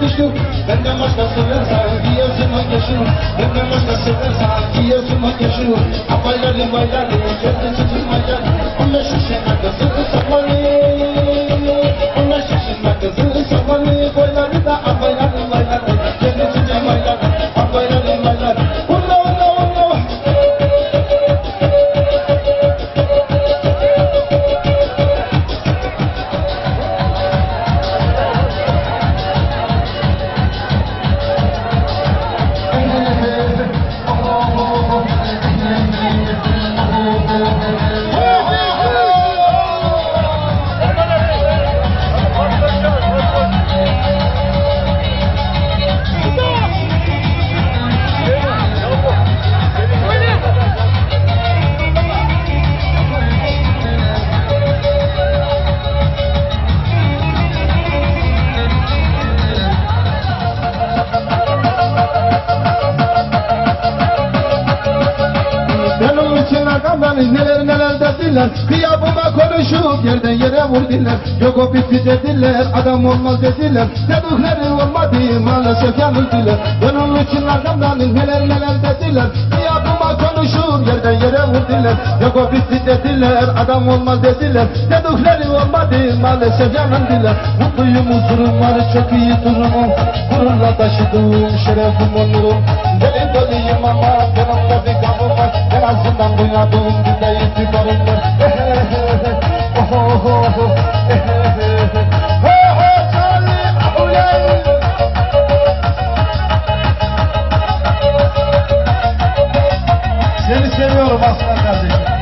düştüm Benden başka seversen giyiyorsun o yaşını Benden başka seversen giyiyorsun o yaşını Abayları bayları gözü çizim bayları Onlar şişene kızı samanı rakamları neler neler dediler. Kıyabıma konuşup yerden yere vurdular. Yok o bitti dediler adam olmaz dediler. Dedikleri olmadı maalesef yanıldılar. İçin rakamları neler neler dediler. Kıyabıma konuşup yerden yere vurdular. Yok o bitti dediler adam olmaz dediler. Dedikleri olmadı maalesef yanıldılar. Mutluyum huzurum var çok iyi durumum. Gururla taşıdığım şerefim onurum Deli doluyum ama yanımda bir var En azından duymadığım Charlie Ahuley Seni seviyorum aslan kardeşim.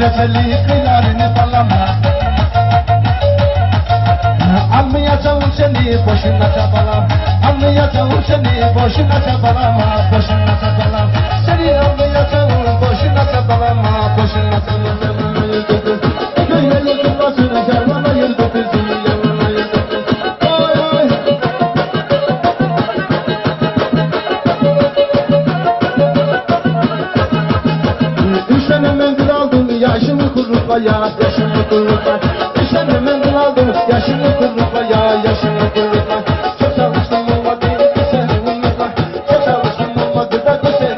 Reçeli, kıyarını sallama. Anlayacağım seni boşuna çabalam. Anlayacağım seni boşuna çabalama Boşuna çabalam. Seni anlayacağım boşuna çabalama Boşuna çabalama kurutma ya Yaşımı kurutma Üç tane mendil aldım yaşımı kurutma ya Yaşımı kurutma Çok çalıştım olmadı ki seni unutma Çok çalıştım olmadı da ki seni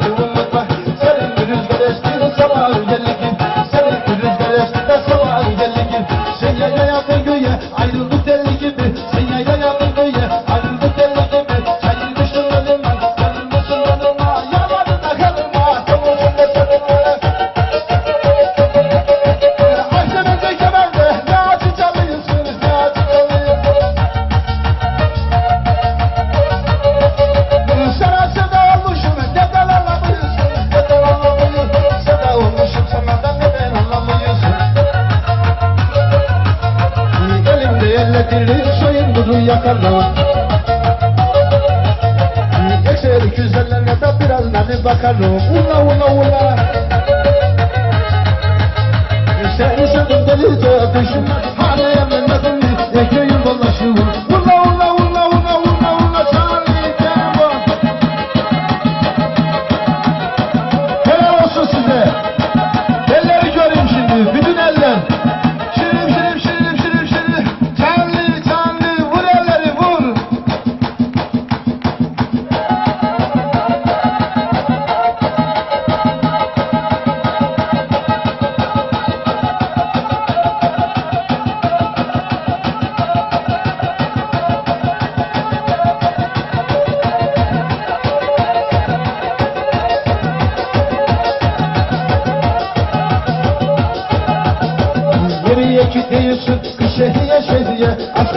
Senin bir rüzgar esti sabah geldi. Ki Senin bir rüzgar esti de sabah geldi. Ki Sen yaya yapın göğe ayrıldık bakalım Geçer güzellerine de biraz nadir bakalım Ula ula ula Sen üşüdün delice düşmez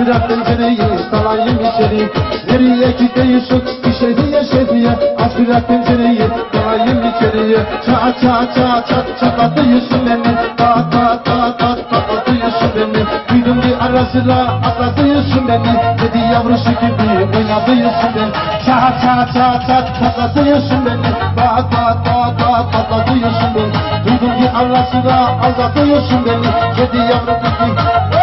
Bıraktım ceneyi dalayım içeri. Nereye gideyim şu şehriye şehriye Aç bıraktım ceneyi dalayım içeriye. Çat çat çat çat çatladı yüzüm beni. Ta ta ta ta patladı yüzüm beni. Duydum bir arasıyla atladı yüzüm beni. Dedi yavrusu gibi oynadı yüzüm beni. Çat çat çat çat çatladı yüzüm beni. Ta ta ta ta patladı yüzüm beni. Duydum bir arasıyla aldatıyorsun beni. Dedi yavrusu gibi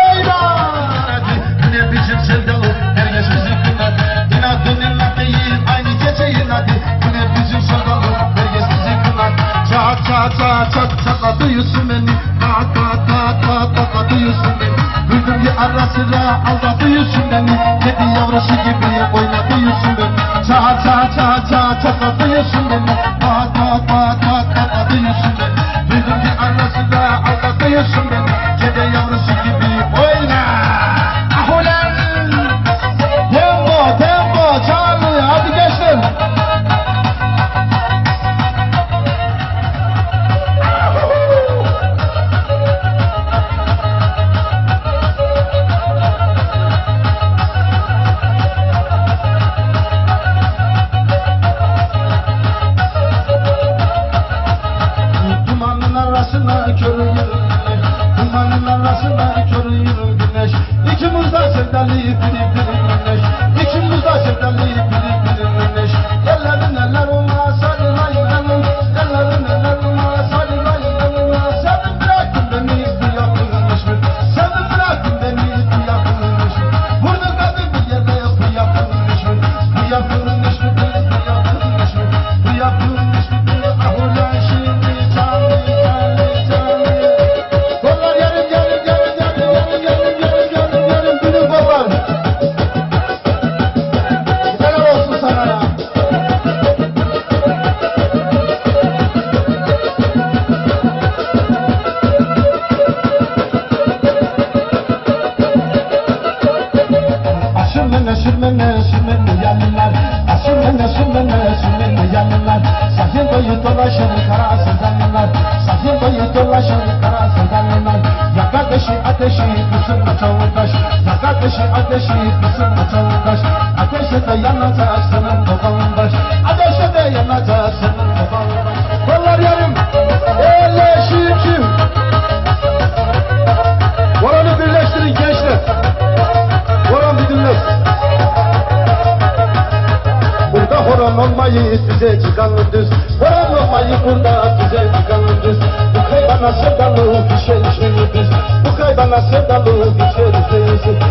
Salih ateşi bizim vatandaş Ateşe de yanacak senin vatandaş Ateşe de yanacak senin vatandaş Kollar yarım eleşici Koranı birleştirin gençler. Koran bir dinler Burada horan olmayı size çıkanlı düz. Horan olmayı burada size çıkanlı düz. Bu kaybana sevdalı bir şey işini biz Bu kaybana sevdalı bir şey işini biz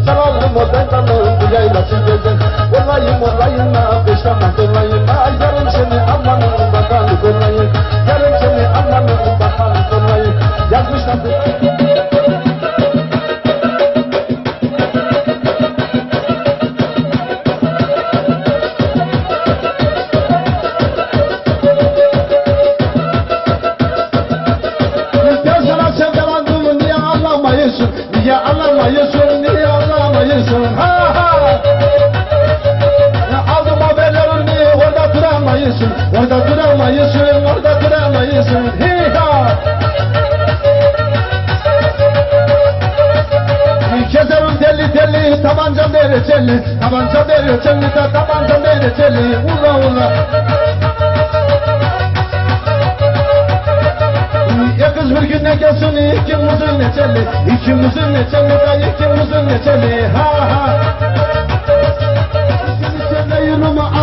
Orada duramayısın, orada duramayısın. Hi ha! Keserim deli deli, tabancam dereceli. Tabancam dereceli de tabancam dereceli. Ula ula. Ya kız bir gün ne gelsin ikimizin neçeli İkimizin neçeli de ikimizin neçeli Ha ha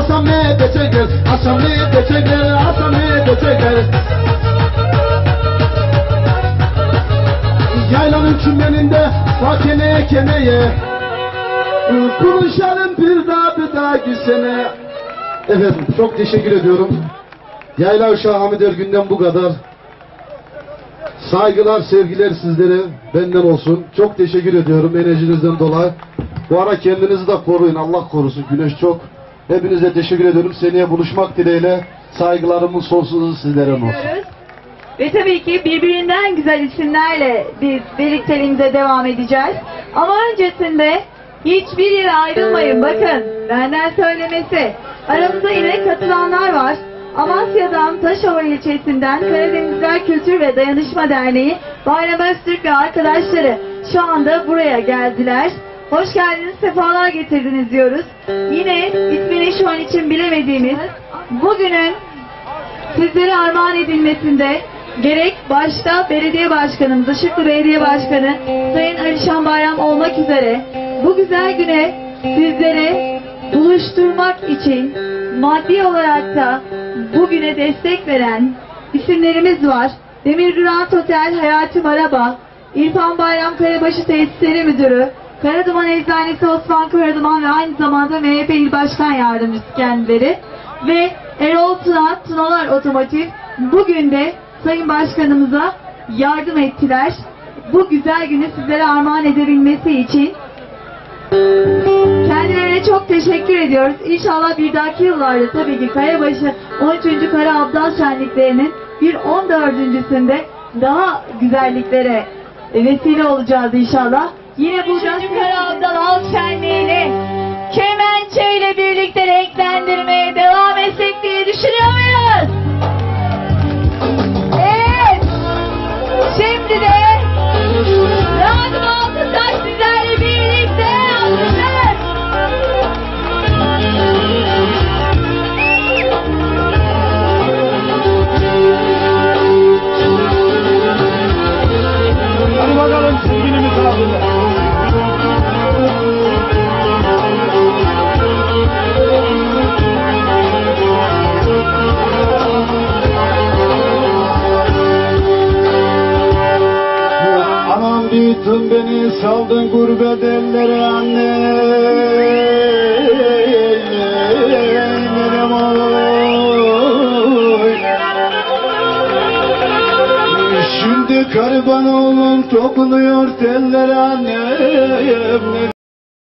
asami de çeker Asami de çeker Asami de çeker Yaylanın çümeninde fakine kemeye Konuşalım bir daha bir daha gitsene Efendim çok teşekkür ediyorum Yayla Uşağı Hamid Ergün'den bu kadar Saygılar, sevgiler sizlere benden olsun. Çok teşekkür ediyorum enerjinizden dolayı. Bu ara kendinizi de koruyun. Allah korusun. Güneş çok. Hepinize teşekkür ediyorum. Seneye buluşmak dileğiyle saygılarımın sonsuzu sizlere olsun. Ve tabii ki birbirinden güzel isimlerle biz birlikteliğimize devam edeceğiz. Ama öncesinde hiçbir yere ayrılmayın. Bakın benden söylemesi. Aramızda yine katılanlar var. Amasya'dan Taşova ilçesinden Karadenizler Kültür ve Dayanışma Derneği Bayram Öztürk ve arkadaşları şu anda buraya geldiler. Hoş geldiniz, sefalar getirdiniz diyoruz. Yine ismini şu an için bilemediğimiz bugünün sizlere armağan edilmesinde gerek başta belediye başkanımız, Işıklı Belediye Başkanı Sayın Alişan Bayram olmak üzere bu güzel güne sizlere buluşturmak için maddi olarak da bugüne destek veren isimlerimiz var. Demir Grand Otel Hayati Maraba, İrfan Bayram Karabaşı Tesisleri Müdürü, Karaduman Eczanesi Osman Karaduman ve aynı zamanda MHP İl Başkan Yardımcısı kendileri ve Erol Tuna, Tunalar Otomotiv bugün de Sayın Başkanımıza yardım ettiler. Bu güzel günü sizlere armağan edebilmesi için kendilerine çok teşekkür ediyoruz. İnşallah bir dahaki yıllarda tabii ki Kayabaşı 13. Kara Abdal Şenliklerinin bir 14.sünde daha güzelliklere vesile olacağız inşallah. Yine bu Kara Abdal Halk Şenliği'ni kemençe ile birlikte renklendirmeye devam etsek diye düşünüyor muyuz? Evet. Şimdi de saldın gurbet ellere anne. Nerem oy. Şimdi karban oğlum topluyor teller annem